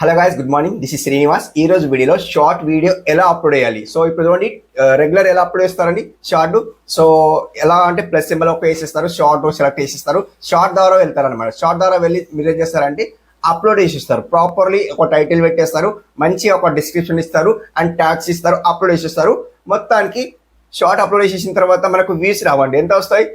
Hello guys good morning this is Srinivas ఈ రోజు వీడియోలో షార్ట్ వీడియో ఎలా అప్లోడ్ చేయాలి? సో ఇప్పుడు చూడండి uh, రెగ్యులర్ ఎలా అప్లోడ్ చేస్తారండి? షార్ట్ సో ఎలా అంటే ప్లస్ సింబల్ ఒక వేసేస్తారు షార్ట్ సెలెక్ట్ చేసిస్తారు. షార్ట్ ద్వారా వెళ్తారనమాట షార్ట్ ద్వారా వెళ్ళి మీరు ఏం చేస్తారంటే అప్లోడ్ చేసిస్తారు. ప్రాపర్లీ ఒక టైటిల్ పెట్టేస్తారు మంచి ఒక డిస్క్రిప్షన్ ఇస్తారు అండ్ ట్యాగ్స్ ఇస్తారు అప్లోడ్ చేసేస్తారు. మొత్తానికి షార్ట్ అప్లోడ్ చేసిన తర్వాత మనకు వ్యూస్ రావండి. ఎంత వస్తాయి?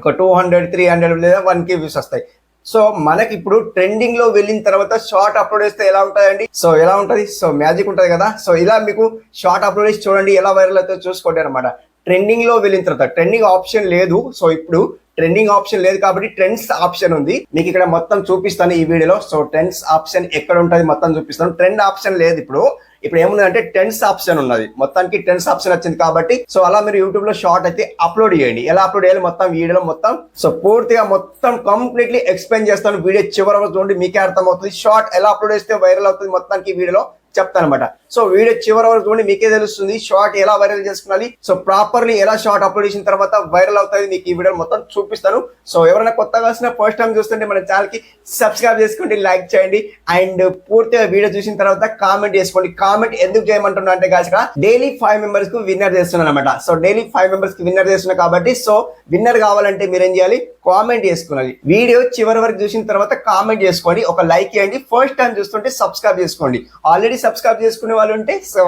ఒక టూ హండ్రెడ్ త్రీ హండ్రెడ్ లేదా వన్ కే వ్యూస్ వస్తాయి. సో మనకి ఇప్పుడు ట్రెండింగ్లో వెళ్ళిన తర్వాత షార్ట్ అప్లోడ్ చేస్తే ఎలా ఉంటుందండి? సో ఎలా ఉంటది? సో మ్యాజిక్ ఉంటది కదా? సో ఇలా మీకు షార్ట్ అప్లోడ్ చేసి చూడండి ఎలా వైరల్ అవుతుందో చూసుకోండి అనమాట ట్రెండింగ్లో వెళ్ళిన తర్వాత ట్రెండింగ్ ఆప్షన్ లేదు. సో ఇప్పుడు ట్రెండింగ్ ఆప్షన్ లేదు కాబట్టి ట్రెండ్స్ ఆప్షన్ ఉంది. మీకు ఇక్కడ మొత్తం చూపిస్తాను ఈ వీడియోలో. సో ట్రెండ్స్ ఆప్షన్ ఎక్కడ ఉంటుంది? మొత్తం చూపిస్తాను. ట్రెండ్ ఆప్షన్ లేదు ఇప్పుడు. ఇప్పుడు ఏముందంటే టెన్స్ ఆప్షన్ ఉన్నది. మొత్తానికి టెన్స్ ఆప్షన్ వచ్చింది కాబట్టి సో అలా మీరు యూట్యూబ్లో షార్ట్ అయితే అప్లోడ్ చేయండి. ఎలా అప్లోడ్ చేయాలి? మొత్తం వీడియోలో మొత్తం సో పూర్తిగా మొత్తం కంప్లీట్లీ ఎక్స్ప్లెయిన్ చేస్తాను. వీడియో చివరి వరకు చూడండి మీకే అర్థమవుతుంది. షార్ట్ ఎలా అప్లోడ్ చేస్తే వైరల్ అవుతుంది మొత్తానికి వీడియోలో. చెప్తాను అనమాట సో వీడియో చివరి వరకు చూడండి మీకే తెలుస్తుంది షార్ట్ ఎలా వైరల్ చేసుకోవాలి సో ప్రాపర్లీ ఎలా షార్ట్ అప్లోడ్ చేసిన తర్వాత వైరల్ అవుతుంది మీకు ఈ వీడియో మొత్తం చూపిస్తాను. సో ఎవరైనా కొత్తగా వచ్చిన ఫస్ట్ టైం చూస్తుంటే మన ఛానల్కి సబ్స్క్రైబ్ చేసుకోండి లైక్ చేయండి. అండ్ పూర్తిగా వీడియో చూసిన తర్వాత కామెంట్ చేసుకోండి. కామెంట్ ఎందుకు చేయమంటున్నా అంటే కాదు డైలీ ఫైవ్ మెంబర్స్కు విన్నర్ చేస్తున్నాను అనమాట సో డైలీ ఫైవ్ మెంబర్స్కి విన్నర్ చేస్తున్నా కాబట్టి సో విన్నర్ కావాలంటే మీరు ఏం చేయాలి? కామెంట్ చేసుకోవాలి. వీడియో చివరి వరకు చూసిన తర్వాత కామెంట్ చేసుకోండి. ఒక లైక్ చేయండి. ఫస్ట్ టైం చూస్తుంటే సబ్స్క్రైబ్ చేసుకోండి. ఆల్రెడీ సబ్స్క్రైబ్ చేసుకునే వాళ్ళు ఉంటే సో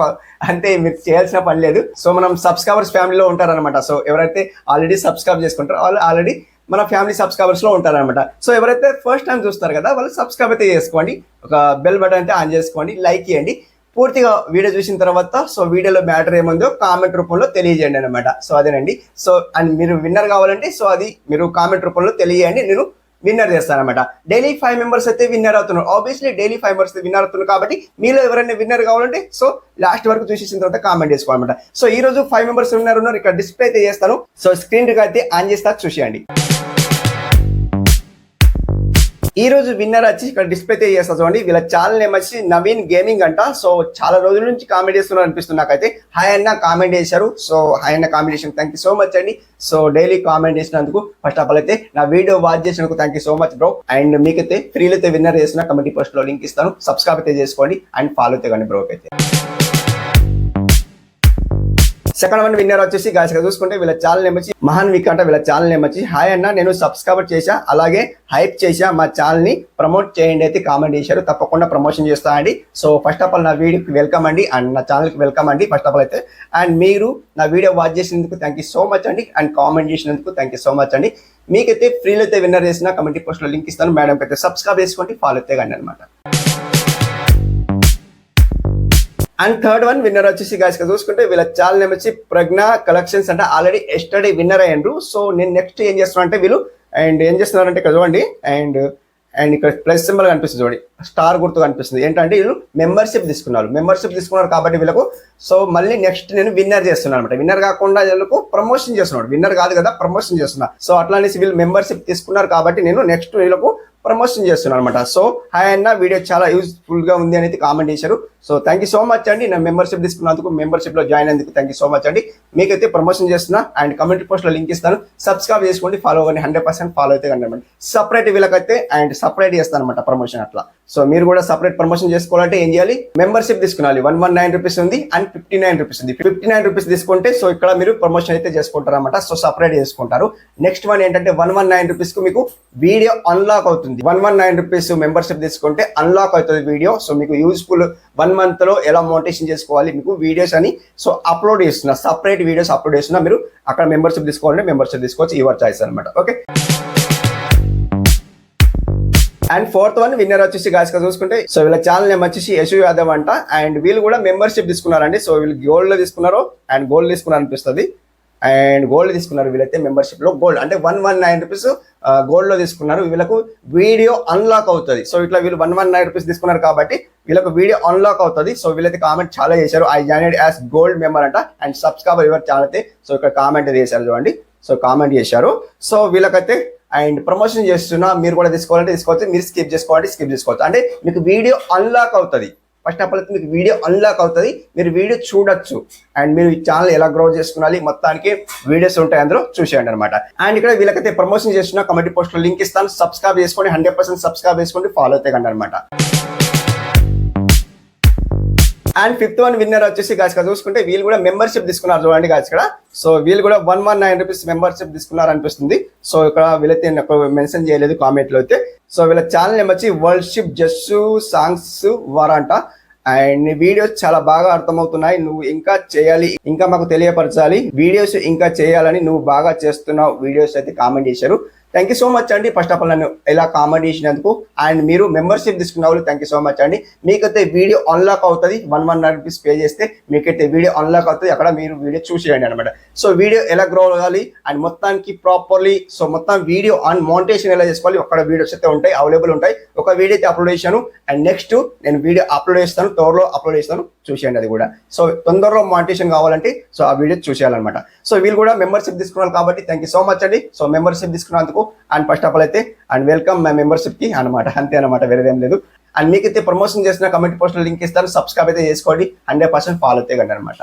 అంతే మీరు చేయాల్సిన పని లేదు. సో మనం సబ్స్క్రైబర్స్ ఫ్యామిలీలో ఉంటారనమాట సో ఎవరైతే ఆల్రెడీ సబ్స్క్రైబ్ చేసుకుంటారో వాళ్ళు ఆల్రెడీ మన ఫ్యామిలీ సబ్స్క్రైబర్స్లో ఉంటారనమాట సో ఎవరైతే ఫస్ట్ టైం చూస్తారు కదా వాళ్ళు సబ్స్క్రైబ్ అయితే చేసుకోండి. ఒక బెల్ బటన్ అయితే ఆన్ చేసుకోండి లైక్ చేయండి. పూర్తిగా వీడియో చూసిన తర్వాత సో వీడియోలో మ్యాటర్ ఏముందో కామెంట్ రూపంలో తెలియజేయండి అనమాట సో అదేనండి. సో అండ్ మీరు విన్నర్ కావాలంటే సో అది మీరు కామెంట్ రూపంలో తెలియజేయండి. నేను విన్నర్ చేస్తారనమాట డైలీ ఫైవ్ మెంబర్స్ అయితే విన్నర్ అవుతున్నారు. Obviously daily five members winner అవుతున్నారు కాబట్టి మీలో ఎవరైనా విన్నర్ కావాలంటే సో లాస్ట్ వరకు చూసేసిన తర్వాత కామెంట్ చేసుకోవాలన్నమాట. సో ఈ రోజు ఫైవ్ మెంబర్స్ విన్నర్ ఉన్నారు. ఇక్కడ డిస్ప్లే అయితే చేస్తాను. సో స్క్రీన్ అయితే ఆన్ చేస్తా. చూసేయండి. ఈ రోజు విన్నర్ వచ్చి ఇక్కడ డిస్ప్లే చేస్తా చూడండి. వీళ్ళ ఛానల్ నేమ్ వచ్చి నవీన్ గేమింగ్ అంట. సో చాలా రోజుల నుంచి కామెంట్ చేస్తున్నారు అనిపిస్తుంది నాకైతే. హాయ్ అన్న కామెంట్ చేశారు. సో హాయ్ అన్న కామెంట్ చేసిన థ్యాంక్ యూ సో మచ్ అండి. సో డైలీ కామెంట్ చేసినందుకు ఫస్ట్ ఆఫ్ ఆల్ అయితే నా వీడియో వాచ్ చేసినందుకు thank you so much bro and మీకైతే ఫ్రీలో అయితే విన్నర్ చేసిన కమిటీ పోస్ట్లో లింక్ ఇస్తాను. సబ్స్క్రైబ్ అయితే చేసుకోండి అండ్ ఫాలో అయితే కానీ బ్రోక్ అయితే. సెకండ్ వన్ విన్నర్ వచ్చేసి గాయస్ చూసుకుంటే వీళ్ళ ఛానల్ నేమ్ వచ్చి మహాన్ విక్ అంటే వీళ్ళ ఛానల్ నేమ్ వచ్చి. హాయ్ అన్న నేను సబ్స్క్రైబర్ చేశా అలాగే హైప్ చేశా మా ఛానల్ని ప్రమోట్ చేయండి అయితే కామెంట్ చేశారు. తప్పకుండా ప్రమోషన్ చేస్తా అండి. సో ఫస్ట్ ఆఫ్ ఆల్ నా వీడియోకి వెల్కమ్ అండి అండ్ నా ఛానల్కి వెల్కమ్ అండి ఫస్ట్ ఆఫ్ ఆల్ అయితే. అండ్ మీరు నా వీడియో వాచ్ చేసినందుకు థ్యాంక్ యూ సో మచ్ అండి అండ్ కామెంట్ చేసినందుకు థ్యాంక్ యూ సో మచ్ అండి. మీకైతే ఫ్రీలో అయితే విన్నర్ చేసిన కమిటీ పోస్ట్లో లింక్ ఇస్తాను. మేడంకి అయితే సబ్స్క్రైబ్ చేసుకోండి ఫాలో అయితే కానీ అనమాట అండ్ థర్డ్ వన్ విన్నర్ వచ్చేసి గాయస్ చూసుకుంటే వీళ్ళ చాలా నేమ్ వచ్చి ప్రజ్ఞ కలెక్షన్స్ అంటే. ఆల్రెడీ ఎస్టర్డే విన్నర్ అయ్యారు సో నేను నెక్స్ట్ ఏం చేస్తున్నా అంటే వీళ్ళు అండ్ ఏం చేస్తున్నారంటే ఇక్కడ చూడండి అండ్ అండ్ ఇక్కడ ప్లస్ సింబల్ కనిపిస్తుంది చూడండి. స్టార్ గుర్తు కనిపిస్తుంది. ఏంటంటే వీళ్ళు మెంబర్షిప్ తీసుకున్నారు. మెంబర్షిప్ తీసుకున్నారు కాబట్టి వీళ్ళకు సో మళ్ళీ నెక్స్ట్ నేను విన్నర్ చేస్తున్నాను అనమాట విన్నర్ కాకుండా వీళ్ళకు ప్రమోషన్ చేస్తున్నాడు. విన్నర్ కాదు కదా ప్రమోషన్ చేస్తున్నా. సో అట్లా అనేసి వీళ్ళు మెంబర్షిప్ తీసుకున్నారు కాబట్టి నేను నెక్స్ట్ వీళ్ళకు ప్రమోషన్ చేస్తున్నాను అనమాట సో హాయ్ అన్న వీడియో చాలా యూస్ఫుల్గా ఉంది అనేది కామెంట్ చేశారు. So thank you so much అండి. నా మెంబర్షిప్ తీసుకున్నందుకు మెంబర్షిప్లో జాయిన్ అయినందుకు థ్యాంక్ యూ సో మచ్ అండి. మీకైతే ప్రమోషన్ చేస్తున్నా అండ్ కమెంట్ పోస్ట్లో లింక్ ఇస్తాను. సబ్స్క్రైబ్ చేసుకోండి ఫాలో అవ్వండి హండ్రెడ్ పర్సెంట్ ఫాలో అయితే అనమాట సపరేట్ వీళ్ళకైతే అండ్ సపరేట్ చేస్తాను అనమాట ప్రమోషన్ అట్లా. సో మీరు కూడా సపరేట్ ప్రమోషన్ చేసుకోవాలంటే ఏం చేయాలి? మెంబర్షిప్ తీసుకోవాలి వన్ వన్ నైన్ రూపీస్ ఉంది అండ్ ఫిఫ్టీ నైన్ రూపీస్ ఉంది. ఫిఫ్టీ నైన్ రూపీస్ తీసుకుంటే సో ఇక్కడ మీరు ప్రమోషన్ అయితే చేసుకుంటారు అనమాట సో సపరేట్ చేసుకుంటారు. నెక్స్ట్ వన్ ఏంటంటే వన్ వన్ నైన్ రూపీస్కు మీకు వీడియో అన్లాక్ అవుతుంది. One one nine rupees membership తీసుకుంటే అన్లాక్ అవుతుంది వీడియో సో మీకు యూస్ఫుల్ వన్ మంత్లో ఎలా మోటివేషన్ చేసుకోవాలి మీకు వీడియోస్ అని. సో అప్లోడ్ చేస్తున్నా సపరేట్ వీడియోస్ అప్లోడ్ చేస్తున్నా మీరు అక్కడ మెంబర్షిప్ తీసుకోవాలంటే మెంబర్షిప్ తీసుకోవచ్చు. యువర్ చాయిస్ అనమాట okay and fourth one winner వచ్చేసి గాయస్ చూసుకుంటే సో వీళ్ళ ఛానల్ నేమ్ వచ్చేసి యశు యాదవ్ అంట. అండ్ వీళ్ళు కూడా మెంబర్షిప్ తీసుకున్నారండి. సో వీళ్ళు గోల్డ్లో తీసుకున్నారు అండ్ గోల్డ్ తీసుకున్నారు అనిపిస్తుంది అండ్ గోల్డ్ తీసుకున్నారు వీళ్ళైతే మెంబర్షిప్లో. గోల్డ్ అంటే వన్ వన్ నైన్ రూపీస్ గోల్డ్లో తీసుకున్నారు. వీళ్ళకు వీడియో అన్లాక్ అవుతుంది. సో ఇట్లా వీళ్ళు వన్ వన్ నైన్ రూపీస్ తీసుకున్నారు కాబట్టి వీళ్ళకు వీడియో అన్లాక్ అవుతుంది. సో వీళ్ళైతే కామెంట్ చాలా చేశారు. I joined as gold member అంట. అండ్ సబ్స్క్రైబర్ ఎవరు ఛానల్ అయితే సో ఇక్కడ కామెంట్ చేశారు చూడండి. సో కామెంట్ చేశారు. సో వీళ్ళకైతే అండ్ ప్రమోషన్ చేస్తున్నా మీరు కూడా తీసుకోవాలంటే తీసుకోవచ్చు. మీరు స్కిప్ చేసుకోవాలంటే స్కిప్ చేసుకోవచ్చు. అంటే మీకు వీడియో అన్లాక్ అవుతుంది. ఫస్ట్ ఆఫ్ ఆల్ మీకు వీడియో అన్లాక్ అవుతుంది. మీరు వీడియో చూడొచ్చు. అండ్ మీరు ఈ ఛానల్ ఎలా గ్రో చేసుకోవాలి మొత్తానికి వీడియోస్ ఉంటాయి అందులో చూసేయండి అనమాట అండ్ ఇక్కడ వీళ్ళకైతే ప్రమోషన్ చేస్తున్న కమెంట్ పోస్ట్ లింక్ ఇస్తాను. సబ్స్క్రైబ్ చేసుకోండి హండ్రెడ్ పర్సెంట్ సబ్స్క్రైబ్ చేసుకోండి ఫాలో అవుతాయి అనమాట అండ్ ఫిఫ్త్ వన్ విన్నర్ వచ్చేసి గాస్ చూసుకుంటే వీళ్ళు కూడా మెంబర్షిప్ తీసుకున్నారు చూడండి గాస్ ఇక్కడ. సో వీళ్ళు కూడా one one nine rupees membership తీసుకున్నారు అనిపిస్తుంది సో ఇక్కడ వీళ్ళైతే నాకు మెన్షన్ చేయలేదు కామెంట్లో అయితే. సో వీళ్ళ ఛానల్ నేమ్ వచ్చి వర్షిప్ జస్సు సాంగ్స్ వారంట అండ్ వీడియోస్ చాలా బాగా అర్థమవుతున్నాయి. నువ్వు ఇంకా చేయాలి ఇంకా మాకు తెలియపరచాలి. వీడియోస్ ఇంకా చేయాలని నువ్వు బాగా చేస్తున్నావు. వీడియోస్ అయితే కామెంట్ చేశారు. థ్యాంక్ యూ సో మచ్ అండి ఫస్ట్ ఆఫ్ ఆల్ నన్ను ఇలా కామెంట్ చేసినందుకు అండ్ మీరు మెంబర్షిప్ తీసుకున్న వాళ్ళు థ్యాంక్ యూ సో మచ్ అండి మీకైతే వీడియో అన్లాక్ అవుతుంది. వన్ వన్ రూపీస్ పే చేస్తే మీకైతే వీడియో అన్లాక్ అవుతుంది. అక్కడ మీరు వీడియో చూసేయండి అనమాట సో వీడియో ఎలా గ్రో అవ్వాలి అండ్ మొత్తానికి ప్రాపర్లీ సో మొత్తం వీడియో అండ్ మౌంటేషన్ ఎలా చేసుకోవాలి అక్కడ వీడియోస్ అయితే ఉంటాయి అవైలబుల్ ఉంటాయి. ఒక వీడియో అయితే అప్లోడ్ చేశాను అండ్ నెక్స్ట్ నేను వీడియో అప్లోడ్ చేస్తాను త్వరలో అప్లోడ్ చేస్తాను. చూసేయండి అది కూడా. సో తొందరలో మౌంటేషన్ కావాలంటే సో ఆ వీడియో చూసేయాలన్నమాట. సో వీళ్ళు కూడా మెంబర్షిప్ తీసుకున్నారు కాబట్టి థ్యాంక్ యూ సో మచ్ అండి సో మెంబర్షిప్ తీసుకున్నందుకు అండ్ ఫస్ట్ ఆఫ్ ఆల్ అయితే అండ్ వెల్కమ్ మై మెంబర్షిప్కి అనమాట అంతే అనమాట వేరేదేం లేదు. అండ్ మీకైతే ప్రమోషన్ చేసిన కమెంట్ పోస్ట్ లింక్ ఇస్తాను సబ్స్క్రైబ్ అయితే చేసుకోండి హండ్రెడ్ పర్సెంట్ ఫాలో అయితే అనమాట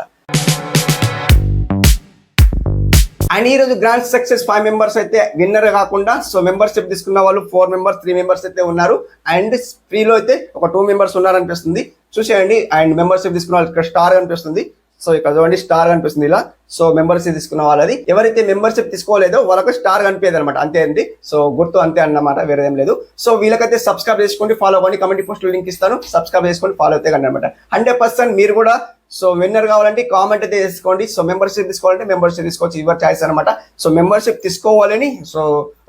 అండ్ ఈ రోజు గ్రాండ్ సక్సెస్ ఫైవ్ మెంబర్స్ అయితే విన్నర్ కాకుండా సో మెంబర్షిప్ తీసుకున్న వాళ్ళు ఫోర్ మెంబర్స్ త్రీ మెంబర్స్ అయితే ఉన్నారు. అండ్ ఫ్రీలో అయితే ఒక టూ మెంబర్స్ ఉన్నారు అనిపిస్తుంది చూసేయండి అండ్ మెంబర్షిప్ తీసుకున్న వాళ్ళు ఇక్కడ స్టార్ అనిపిస్తుంది. సో ఇక్కడ చూడండి స్టార్ కనిపిస్తుంది ఇలా. సో మెంబర్షిప్ తీసుకున్న వాళ్ళది. ఎవరైతే మెంబర్షిప్ తీసుకోలేదో వాళ్ళకు స్టార్ కనిపించదు అనమాట అంతే అండి. సో గుర్తు అంతే అన్నమాట వేరేదేం లేదు. సో వీళ్ళకైతే సబ్స్క్రైబ్ చేసుకోండి ఫాలో అవ్వండి. కమెంట్ పోస్ట్ లింక్ ఇస్తాను. సబ్స్క్రైబ్ చేసుకోండి ఫాలో అయితే అనమాట హండ్రెడ్ పర్సెంట్ మీరు కూడా సో విన్నర్ కావాలంటే కామెంట్ అయితే చేసుకోండి. సో మెంబర్షిప్ తీసుకోవాలంటే మెంబర్షిప్ తీసుకోవచ్చు. యువర్ చాయిస్ అనమాట సో మెంబర్షిప్ తీసుకోవాలని సో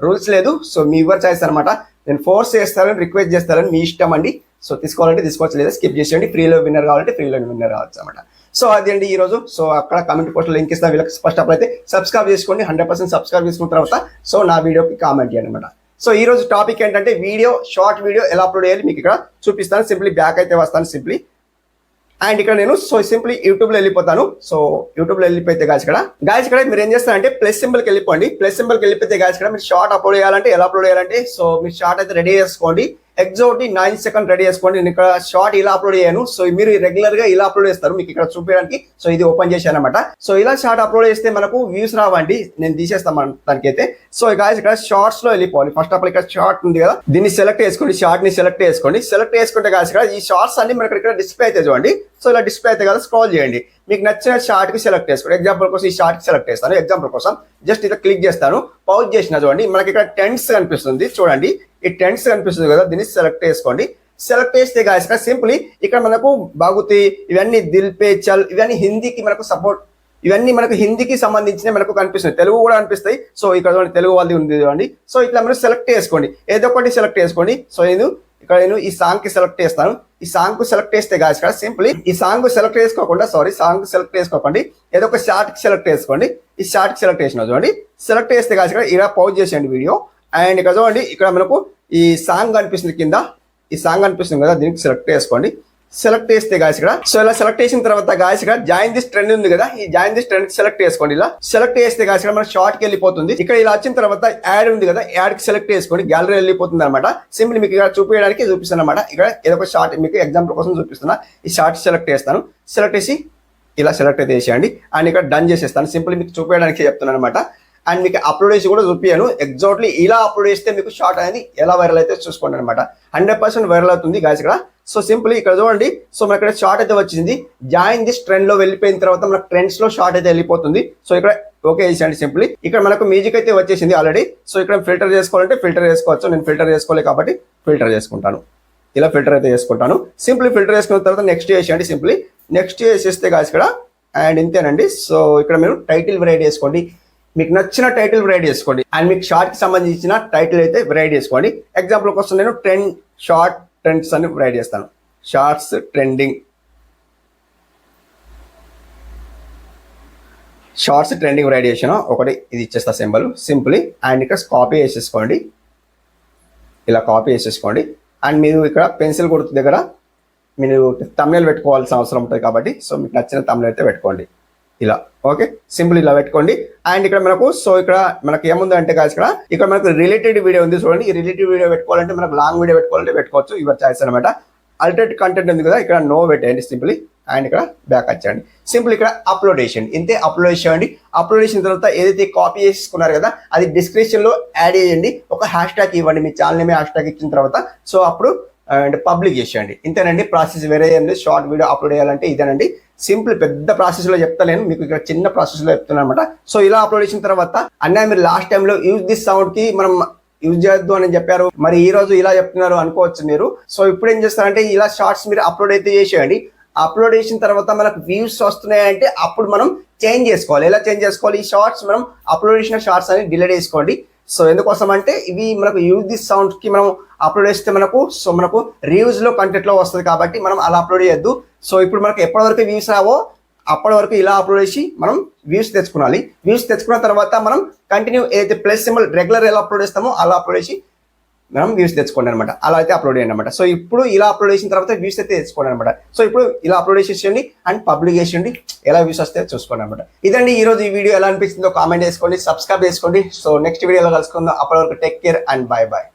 రూల్స్ లేదు. సో మీ యువర్ చాయిస్ అనమాట నేను ఫోర్స్ చేస్తారని రిక్వెస్ట్ చేస్తారని మీ ఇష్టం అండి. సో తీసుకోవాలంటే తీసుకోవచ్చు లేదా స్కిప్ చేసేయండి. ఫ్రీలో విన్నర్ కావాలంటే ఫ్రీలో విన్నర్ కావచ్చు అనమాట సో అది అండి ఈ రోజు. సో అక్కడ కమెంట్ పోస్ట్ లింక్ ఇస్తాను వీళ్ళకి. ఫస్ట్ అప్పుడు అయితే సబ్స్క్రైబ్ చేసుకోండి. హండ్రెడ్ పర్సెంట్ సబ్స్క్రైబ్ చేసుకున్న తర్వాత సో నా వీడియోకి కామెంట్ చేయండి అనమాట సో ఈ రోజు టాపిక్ ఏంటంటే వీడియో షార్ట్ వీడియో ఎలా అప్లోడ్ చేయాలి మీకు ఇక్కడ చూపిస్తాను. సింప్లీ బ్యాక్ అయితే వస్తాను సింప్లీ అండ్ ఇక్కడ నేను సో సింప్లీ యూట్యూబ్లో వెళ్ళిపోతాను. సో యూట్యూబ్లో వెళ్ళిపోతే గాయస్ ఇక్కడ. గాయస్ ఇక్కడ మీరు ఏం చేస్తారంటే ప్లస్ సింబల్కి వెళ్ళిపోండి. ప్లస్ సింబల్కి వెళ్ళిపోతే గాయస్ ఇక్కడ మీరు షార్ట్ అప్లోడ్ చేయాలంటే ఎలా అప్లోడ్ చేయాలంటే సో మీరు షార్ట్ అయితే రెడీ చేసుకోండి. ఎగ్జోటి నైన్ సెకండ్ రెడీ చేసుకోండి. నేను ఇక్కడ షార్ట్ ఇలా అప్లోడ్ చేయను. సో మీరు రెగ్యులర్గా ఇలా అప్లోడ్ చేస్తారు. మీకు ఇక్కడ చూపించడానికి. సో ఇది ఓపెన్ చేశాను అనమాట సో ఇలా షార్ట్ అప్లోడ్ చేస్తే మనకు వ్యూస్ రావండి. నేను తీసేస్తాను దానికైతే. సో ఇక ఇక్కడ షార్ట్స్లో వెళ్ళిపోవాలి. ఫస్ట్ ఆఫ్ ఆల్ ఇక్కడ షార్ట్ ఉంది కదా. దీన్ని సెలెక్ట్ చేసుకోండి. షార్ట్ని సెలెక్ట్ చేసుకోండి. సెలెక్ట్ చేసుకుంటే కాదు ఇక్కడ ఈ షార్ట్స్ అన్ని మనకి ఇక్కడ డిస్ప్లే అయితే చూడండి. సో ఇలా డిస్ప్లే అయితే కదా. స్క్రోల్ చేయండి. మీకు నచ్చిన షార్ట్కి సెలెక్ట్ చేసుకోండి. ఎగ్జాంపుల్ కోసం ఈ షార్ట్కి సెలెక్ట్ చేస్తాను. ఎగ్జాంపుల్ కోసం. జస్ట్ ఇలా క్లిక్ చేస్తాను. పౌజ్ చేసిన చూడండి. మనకి ఇక్కడ టెంట్స్ కనిపిస్తుంది. చూడండి. ఈ టెంట్స్ కనిపిస్తుంది కదా దీన్ని సెలెక్ట్ చేసుకోండి. సెలెక్ట్ చేస్తే గాయస్ ఇక్కడ ఇక్కడ మనకు బాగుతి ఇవన్నీ దిల్ పే చల్ ఇవన్నీ హిందీకి మనకు సపోర్ట్ ఇవన్నీ మనకు హిందీకి సంబంధించిన మనకు కనిపిస్తుంది తెలుగు కూడా అనిపిస్తాయి. సో ఇక్కడ తెలుగు వాళ్ళది ఉంది చూడండి. సో ఇట్లా మీరు సెలెక్ట్ చేసుకోండి. ఏదో ఒకటి సెలెక్ట్ చేసుకోండి. సో నేను ఇక్కడ నేను ఈ సాంగ్కి సెలెక్ట్ చేస్తాను. ఈ సాంగ్కు సెలెక్ట్ చేస్తే కాదు ఇక్కడ సింప్లీ ఈ సాంగ్ సెలెక్ట్ చేసుకోకుండా సారీ సాంగ్ సెలెక్ట్ చేసుకోకండి. ఏదో ఒక షార్ట్ సెలెక్ట్ చేసుకోండి. ఈ షార్ట్ సెలెక్ట్ చేసిన చూడండి. సెలెక్ట్ చేస్తే కాదు ఇక్కడ ఇలా పౌజ్ చేసేయండి వీడియో అండ్ ఇక్కడ చూడండి ఇక్కడ మనకు ఈ సాంగ్ అనిపిస్తుంది కింద. ఈ సాంగ్ అనిపిస్తుంది కదా దీనికి సెలెక్ట్ చేసుకోండి. సెలెక్ట్ చేస్తే గాయస్ ఇక్కడ సో ఇలా సెలెక్ట్ చేసిన తర్వాత గాయస్ ఇక్కడ జాయిన్ దిస్ ట్రెండ్ ఉంది కదా ఈ జాయిన్ దిస్ ట్రెండ్ సెలెక్ట్ చేసుకోండి ఇలా. సెలెక్ట్ చేస్తే గాయస్ ఇక్కడ మన షార్ట్కి వెళ్ళిపోతుంది. ఇక్కడ ఇలా వచ్చిన తర్వాత యాడ్ ఉంది కదా యాడ్కి సెలెక్ట్ చేసుకోండి గ్యాలరీ వెళ్ళిపోతుంది అనమాట సింపుల్ మీకు ఇక్కడ చూపించడానికి చూపిస్తాను అనమాట ఇక్కడ ఏదో ఒక షార్ట్ మీకు ఎగ్జాంపుల్ కోసం చూపిస్తున్నా. ఈ షార్ట్ సెలెక్ట్ చేస్తాను. సెలెక్ట్ చేసి ఇలా సెలెక్ట్ అయితే చేసేయండి. అండ్ ఇక్కడ డన్ చేసేస్తాను. సింపుల్ మీకు చూపించడానికి చెప్తున్నాను అనమాట అండ్ మీకు అప్లోడ్ చేసి కూడా చూపించాను ఎగ్జాక్ట్లీ ఇలా అప్లోడ్ చేస్తే మీకు షార్ట్ అనేది ఎలా వైరల్ అయితే చూసుకోండి అనమాట హండ్రెడ్ పర్సెంట్ వైరల్ అవుతుంది గాయస్ ఇక్కడ. సో సింపుల్ ఇక్కడ చూడండి. సో మనకి ఇక్కడ షార్ట్ అయితే వచ్చింది. జాయిన్ దిస్ ట్రెండ్లో వెళ్ళిపోయిన తర్వాత మనకు ట్రెండ్స్లో షార్ట్ అయితే వెళ్ళిపోతుంది. సో ఇక్కడ ఓకే చేసేయండి సింపుల్ ఇక్కడ మనకు మ్యూజిక్ అయితే వచ్చేసింది ఆల్రెడీ సో ఇక్కడ ఫిల్టర్ చేసుకోవాలంటే ఫిల్టర్ చేసుకోవచ్చు. నేను ఫిల్టర్ చేసుకోలేదు కాబట్టి ఫిల్టర్ చేసుకుంటాను. ఇలా ఫిల్టర్ అయితే చేసుకుంటాను. సింపుల్ ఫిల్టర్ చేసుకున్న తర్వాత నెక్స్ట్ చేసేయండి సింపుల్ నెక్స్ట్ చేసేస్తే కాదు ఇక్కడ. అండ్ ఇంతేనండి. సో ఇక్కడ మీరు టైటిల్ వెరైటీ వేసుకోండి. మీకు నచ్చిన టైటిల్ రైడ్ చేసుకోండి అండ్ మీకు షార్ట్కి సంబంధించిన టైటిల్ అయితే వెరైటీ చేసుకోండి ఎగ్జాంపుల్ కోసం నేను ట్రెండ్ షార్ట్ ట్రెండ్స్ అని రైడ్ చేస్తాను shorts trending shorts trending radiation ఒకటి ఇది ఇచ్చేస్తా సింబల్. సింపుల్లీ అండ్ ఇక్కడ కాపీ చేసేసుకోండి ఇలా కాపీ చేసేసుకోండి అండ్ మీరు ఇక్కడ పెన్సిల్ గుర్తు దగ్గర మీరు తమిళ పెట్టుకోవాల్సిన అవసరం ఉంటుంది కాబట్టి సో మీకు నచ్చిన తమిళ అయితే పెట్టుకోండి. ఇలా. ఓకే సింపుల్ ఇలా పెట్టుకోండి. అండ్ ఇక్కడ మనకు సో ఇక్కడ మనకి ఏముంది అంటే కాదు ఇక్కడ ఇక్కడ మనకు రిలేటెడ్ వీడియో ఉంది చూడండి. ఈ రిలేటెడ్ వీడియో పెట్టుకోవాలంటే మనకు లాంగ్ వీడియో పెట్టుకోవాలంటే పెట్టుకోవచ్చు. యువర్ చాయిస్ అనమాట అల్టరేట్ కంటెంట్ ఉంది కదా ఇక్కడ నో పెట్టేయండి సింపుల్లీ అండ్ ఇక్కడ బ్యాక్ వచ్చేయండి సింపుల్ ఇక్కడ అప్లోడ్ చేసేయండి ఇంతే అప్లోడ్ చేసేయండి అప్లోడ్ చేసిన తర్వాత ఏదైతే కాపీ చేసుకున్నారు కదా అది డిస్క్రిప్షన్లో యాడ్ చేయండి. ఒక హ్యాష్ ట్యాగ్ ఇవ్వండి. మీ ఛానల్ నేమే హ్యాష్ ట్యాగ్ ఇచ్చిన తర్వాత సో అప్పుడు uh, అండ్ పబ్లిక్ చేసేయండి. ఇంతేనండి. ప్రాసెస్ వేరే ఏం లేదు. షార్ట్ వీడియో అప్లోడ్ చేయాలంటే ఇదేనండి. సింపుల్ పెద్ద ప్రాసెస్లో చెప్తలేను మీకు ఇక్కడ చిన్న ప్రాసెస్లో చెప్తున్నాను అనమాట సో ఇలా అప్లోడ్ చేసిన తర్వాత అన్న మీరు లాస్ట్ టైంలో యూజ్ దిస్ సౌండ్కి మనం యూజ్ చేయొద్దు అని చెప్పారు. మరి ఈ రోజు ఇలా చెప్తున్నారు అనుకోవచ్చు మీరు. సో ఇప్పుడు ఏం చేస్తారంటే ఇలా షార్ట్స్ మీరు అప్లోడ్ అయితే చేసేయండి. అప్లోడ్ చేసిన తర్వాత మనకు వ్యూస్ వస్తున్నాయంటే అప్పుడు మనం చేంజ్ చేసుకోవాలి. ఎలా చేంజ్ చేసుకోవాలి? ఈ షార్ట్స్ మనం అప్లోడ్ చేసిన షార్ట్స్ అని డిలీట్ చేసుకోండి. సో ఎందుకోసం అంటే ఇవి మనకు యూజ్ దిస్ సౌండ్కి మనం అప్లోడ్ చేస్తే మనకు సో మనకు రీవ్స్లో కంటెంట్లో వస్తుంది కాబట్టి మనం అలా అప్లోడ్ చేయొద్దు. సో ఇప్పుడు మనకు ఎప్పటి వరకు వ్యూస్ రావో అప్పటి వరకు ఇలా అప్లోడ్ చేసి మనం వ్యూస్ తెచ్చుకోవాలి వ్యూస్ తెచ్చుకున్న తర్వాత మనం కంటిన్యూ ఏదైతే ప్లస్ సింబల్ రెగ్యులర్ ఎలా అప్లోడ్ చేస్తామో అలా అప్లోడ్ చేసి మనం వ్యూస్ తెచ్చుకోండి అనమాట అలా అయితే అప్లోడ్ చేయండి అనమాట సో ఇప్పుడు ఇలా అప్లోడ్ చేసిన తర్వాత వ్యూస్ అయితే తెచ్చుకోండి అనమాట సో ఇప్పుడు ఇలా అప్లోడ్ చేసేయండి అండ్ పబ్లిక్ చేసేయండి ఎలా వ్యూస్ వస్తే చూసుకోండి అనమాట ఇదండి ఈ రోజు ఈ వీడియో ఎలా అనిపిస్తుందో కామెంట్ చేసుకోండి సబ్స్క్రైబ్ చేసుకోండి. సో నెక్స్ట్ వీడియోలో కలుసుకుందాం. అప్పటి వరకు take care and bye bye